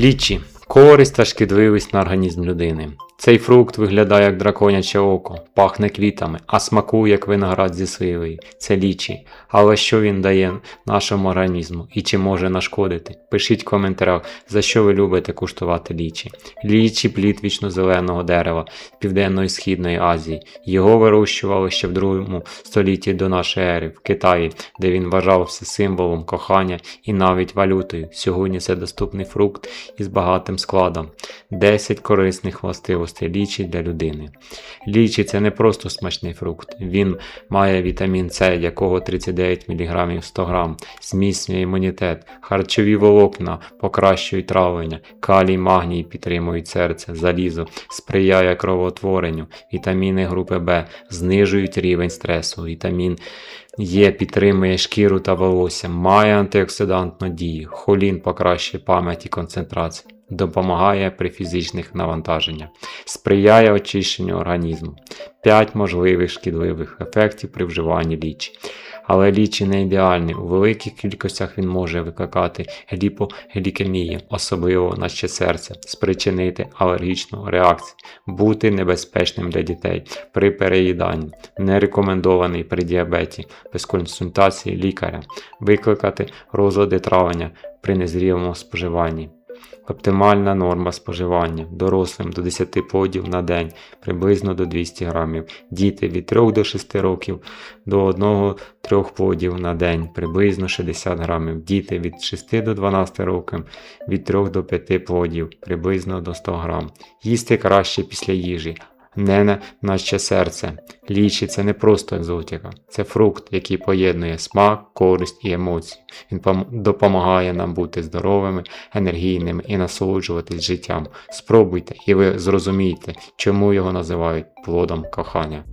Лічі користь та шкідливість на організм людини. Цей фрукт виглядає як драконяче око, пахне квітами, а смакує як виноград зі сливою. Це лічі. Але що він дає нашому організму і чи може нашкодити? Пишіть в коментарях, за що ви любите куштувати лічі. Лічі плід вічно-зеленого дерева з Південної Східної Азії. Його вирощували ще в другому столітті до нашої ери в Китаї, де він вважався символом кохання і навіть валютою. Сьогодні це доступний фрукт із багатим складом. 10 корисних властивостей лічі для людини. Лічі це не просто смачний фрукт. Він має вітамін С, якого 39 мг 100 г, зміцнює імунітет, харчові волокна покращують травлення, калій, магній підтримують серце, залізо, сприяє кровоутворенню, вітаміни групи В знижують рівень стресу, вітамін Є підтримує шкіру та волосся, має антиоксидантну дію, холін покращує пам'ять і концентрацію, допомагає при фізичних навантаженнях, сприяє очищенню організму. 5 можливих шкідливих ефектів при вживанні лічі. Але лічі не ідеальний. У великих кількостях він може викликати гіпоглікемію, особливо на серце, спричинити алергічну реакцію, бути небезпечним для дітей при переїданні, не рекомендований при діабеті, без консультації лікаря, викликати розлади травлення при незрілому споживанні. Оптимальна норма споживання дорослим до 10 плодів на день, приблизно до 200 грамів. Діти від 3 до 6 років до 1-3 плодів на день, приблизно 60 грамів. Діти від 6 до 12 років від 3 до 5 плодів, приблизно до 100 грам. Їсти краще після їжі. Не на наше серце. Лічі це не просто екзотика, це фрукт, який поєднує смак, користь і емоції. Він пом- допомагає нам бути здоровими, енергійними і насолоджуватись життям. Спробуйте, і ви зрозумієте, чому його називають плодом кохання.